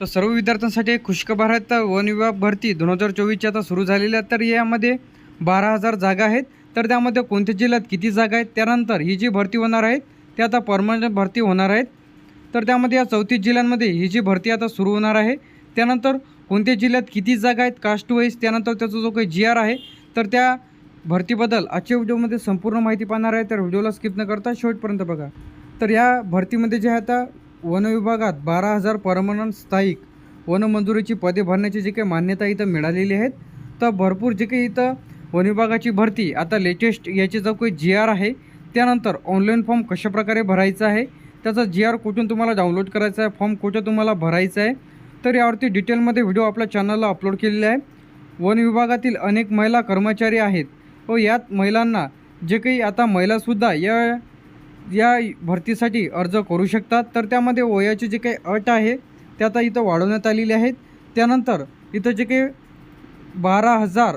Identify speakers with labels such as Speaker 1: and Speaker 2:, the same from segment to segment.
Speaker 1: तर सर्व विद्यार्थ्यांसाठी एक खुशखबर आहेत तर वन विभाग भरती दोन हजार चोवीसची आता सुरू झालेली आहे तर यामध्ये बारा हजार जागा आहेत. तर त्यामध्ये कोणत्या जिल्ह्यात किती जागा आहेत? त्यानंतर ही जी भरती होणार आहेत ते आता परमनंट भरती होणार आहेत. तर त्यामध्ये या चौतीस जिल्ह्यांमध्ये ही जी भरती आता सुरू होणार आहे त्यानंतर कोणत्या जिल्ह्यात किती जागा आहेत? कास्ट वाईज त्यानंतर त्याचा जो काही जी आर आहे तर त्या भरतीबद्दल आजच्या व्हिडिओमध्ये संपूर्ण माहिती पाहणार आहे. तर व्हिडिओला स्किप न करता शेवटपर्यंत बघा. तर या भरतीमध्ये जे आहे आता वनविभागात बारा हजार परमनंट स्थायिक वनमंजुरीची पदे भरण्याची जी काही मान्यता इथं मिळालेली आहेत तर भरपूर जे काही इथं वनविभागाची भरती आता लेटेस्ट याची जो काही जी आर आहे त्यानंतर ऑनलाईन फॉर्म कशाप्रकारे भरायचा आहे त्याचा जी आर कुठून तुम्हाला डाउनलोड करायचा आहे फॉर्म कुठं तुम्हाला भरायचा आहे तर यावरती डिटेलमध्ये व्हिडिओ आपल्या चॅनलला अपलोड केलेला आहे. वन विभागातील अनेक महिला कर्मचारी आहेत. व यात महिलांना जे काही आता महिलासुद्धा या या भरतीसाठी अर्ज करू शकतात. तर त्यामध्ये वयाची जे काही अट आहे ते आता इथं वाढवण्यात आलेली आहेत. त्यानंतर इथं जे काही बारा हजार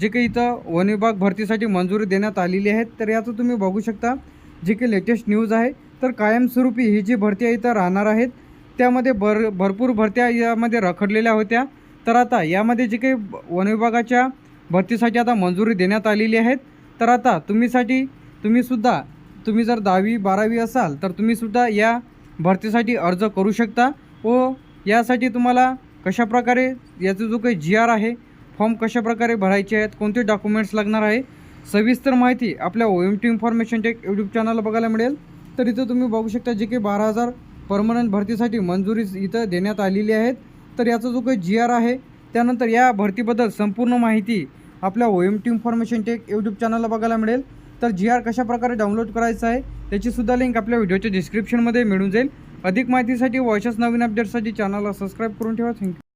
Speaker 1: जे काही इथं वन विभाग भरतीसाठी मंजुरी देण्यात आलेली आहे तर याचं तुम्ही बघू शकता. जे काही लेटेस्ट न्यूज आहे तर कायमस्वरूपी ही जी भरती आहे इथं राहणार आहेत. त्यामध्ये भर भरपूर भरत्या यामध्ये रखडलेल्या होत्या. तर आता यामध्ये जे काही वन विभागाच्या भरतीसाठी आता मंजुरी देण्यात आलेली आहेत. तर आता तुम्हीसाठी तुम्हीसुद्धा तुम्ही जर दहावी बारावी असाल तर तुम्हीसुद्धा या भरतीसाठी अर्ज करू शकता व यासाठी तुम्हाला कशाप्रकारे याचा जो काही जी आर आहे फॉर्म कशाप्रकारे भरायचे आहेत कोणते डॉक्युमेंट्स लागणार आहे सविस्तर माहिती आपल्या O M T information tech YouTube चॅनलला बघायला मिळेल. तर इथं तुम्ही बघू शकता जे काही बारा हजार परमनंट भरतीसाठी मंजुरी इथं देण्यात आलेली आहेत. तर याचा जो काही जी आर आहे त्यानंतर या भरतीबद्दल संपूर्ण माहिती आपल्या O M T information tech YouTube चॅनलला बघायला मिळेल. तर जी आर कशाप्रकारे डाउनलोड करायचं आहे त्याचीसुद्धा लिंक आपल्या व्हिडिओच्या डिस्क्रिप्शनमध्ये मिळून जाईल. अधिक माहितीसाठी वॉइसच नवीन अपडेटसाठी चॅनलला सबस्क्राईब करून ठेवा. थँक्यू